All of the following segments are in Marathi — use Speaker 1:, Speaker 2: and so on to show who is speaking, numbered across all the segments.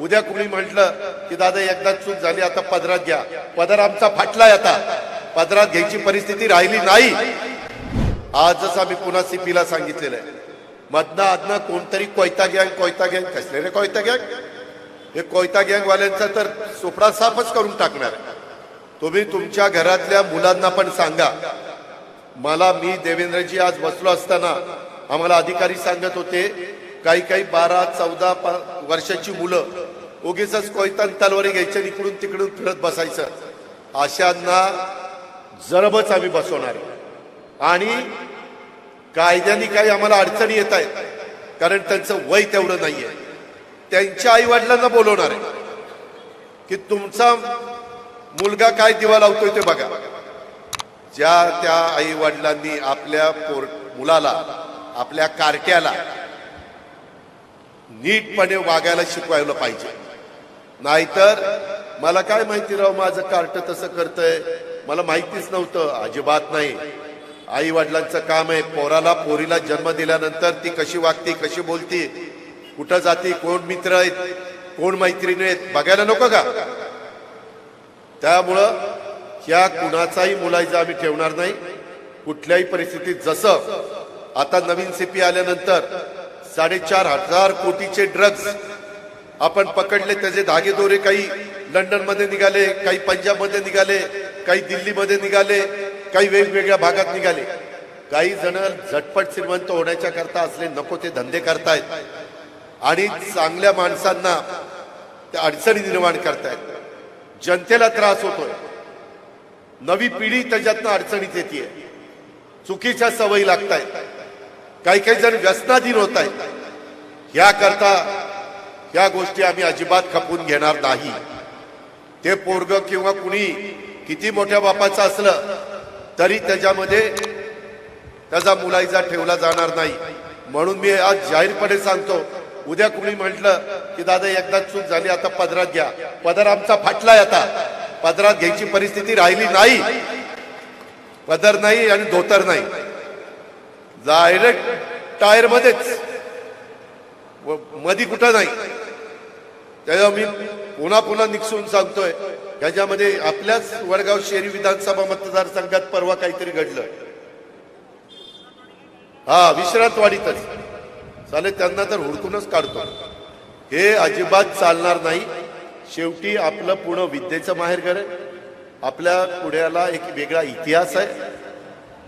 Speaker 1: उद्या कुणी म्हटलं की दादा एकदा चूक झाली आता पदरात घ्या. पदर आमचा फाटलाय आता. पदरात घ्यायची परिस्थिती राहिली नाही. आजच आम्ही पुन्हा सीपीला सांगितलेलं आहे मधनं आधनं कोणतरी कोयता गँग कोयता गँग कसले रे कोयता गँग? हे कोयता गँगवाल्यांचा तर सोपडा साफच करून टाकणार तुम्ही तुमच्या घरातल्या मुलांना पण सांगा. मला मी देवेंद्रजी आज बसलो असताना आम्हाला अधिकारी सांगत होते काही काही बारा चौदा पा- वर्षाची मुलं उगीच कोयतान तलवारी घ्यायच्या इकडून तिकडून फिरत बसायचं. अशांना जरबच आम्ही बसवणार आहे. आणि कायद्याने काही आम्हाला अडचणी येत आहेत कारण त्यांचं वय तेवढं नाहीये. त्यांच्या आई वडिलांना बोलवणार आहे की तुमचा मुलगा काय दिवा लावतोय ते बघा. ज्या त्या आई वडिलांनी आपल्या पोर मुलाला आपल्या कार्ट्याला नीटपणे वागायला शिकवायला पाहिजे. नाहीतर मला काय माहिती राव माझं कार्ट तसं करतंय. मला माहितीच नव्हतं अजिबात नाही. आई वडिलांचं काम आहे पोराला पोरीला जन्म दिल्यानंतर ती कशी वागते कशी बोलती कुठं जाते कोण मित्र आहेत कोण मैत्रिणी आहेत बघायला नको का? त्यामुळं ह्या कुणाचाही मुलायचा आम्ही ठेवणार नाही. कुठल्याही परिस्थितीत जसं आता नवीन सीपी आल्यानंतर साडेचार हजार कोटीचे ड्रग्ज आपण पकडले त्याचे धागेदोरे काही लंडनमध्ये निघाले काही पंजाबमध्ये निघाले काही दिल्लीमध्ये निघाले काही वेगवेगळ्या भागात निघाले. काही जण झटपट श्रीमंत होण्याच्या करता असले नको ते धंदे करतायत. आणि चांगल्या माणसांना त्या अडचणी निर्माण करतायत. जनतेला त्रास होतोय. नवी पिढी त्याच्यातनं अडचणीत येते चुकीच्या सवयी लागतायत. काही काही जण व्यसनाधीन होत आहेत ह्याकरता या गोष्टी आम्ही अजिबात खपून घेणार नाही. ते पोरग किंवा कुणी किती मोठ्या बापाचं असलं तरी त्याच्यामध्ये त्याचा मुलाईचा ठेवला जाणार नाही. म्हणून मी आज जाहीरपणे सांगतो उद्या कुणी म्हटलं की दादा एकदा चूक झाली आता पदरात घ्या. पदर आमचा फाटलाय आता. पदरात घ्यायची परिस्थिती राहिली नाही. पदर नाही आणि धोतर नाही. डायरेक्ट टायर मध्येच व मधी कुठं नाही. त्या मी पुन्हा पुन्हा निकसून सांगतोय. ह्याच्यामध्ये आपल्याच वडगाव शहरी विधानसभा मतदारसंघात परवा काहीतरी घडलं. हा विश्रांतवाडीतच. चालेल त्यांना तर हुडकूनच काढतो. हे अजिबात चालणार नाही. शेवटी आपलं पूर्ण विद्येचं माहेरघर आहे. आपल्या पुण्याला एक वेगळा इतिहास आहे.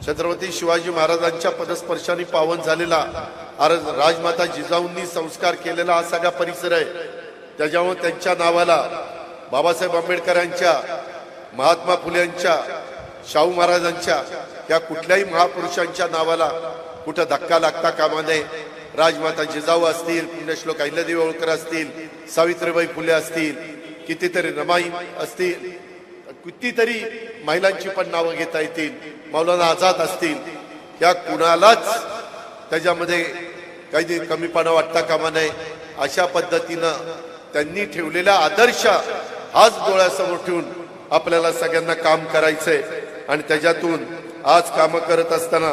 Speaker 1: छत्रपती शिवाजी महाराजांच्या पदस्पर्शाने पावन झालेला आज राजमाता जिजाऊंनी संस्कार केलेला हा सगळा परिसर आहे. त्याच्यामुळे त्यांच्या नावाला बाबासाहेब आंबेडकरांच्या महात्मा फुल्यांच्या शाहू महाराजांच्या या कुठल्याही महापुरुषांच्या नावाला कुठं धक्का लागता कामा नये. राजमाता जिजाऊ असतील पुण्यश्लोक अहिल्यादेवी होळकर असतील सावित्रीबाई फुले असतील कितीतरी रमाई असतील कितीतरी महिलांची पण नावं घेता येतील मौलाना आझाद असतील या कुणालाच त्याच्यामध्ये काही कमीपणा वाटता कामा नये. अशा पद्धतीनं त्यांनी ठेवलेला आदर्श आज डोळ्यासमोर ठेवून आपल्याला सगळ्यांना काम करायचंय. आणि त्याच्यातून आज कामं करत असताना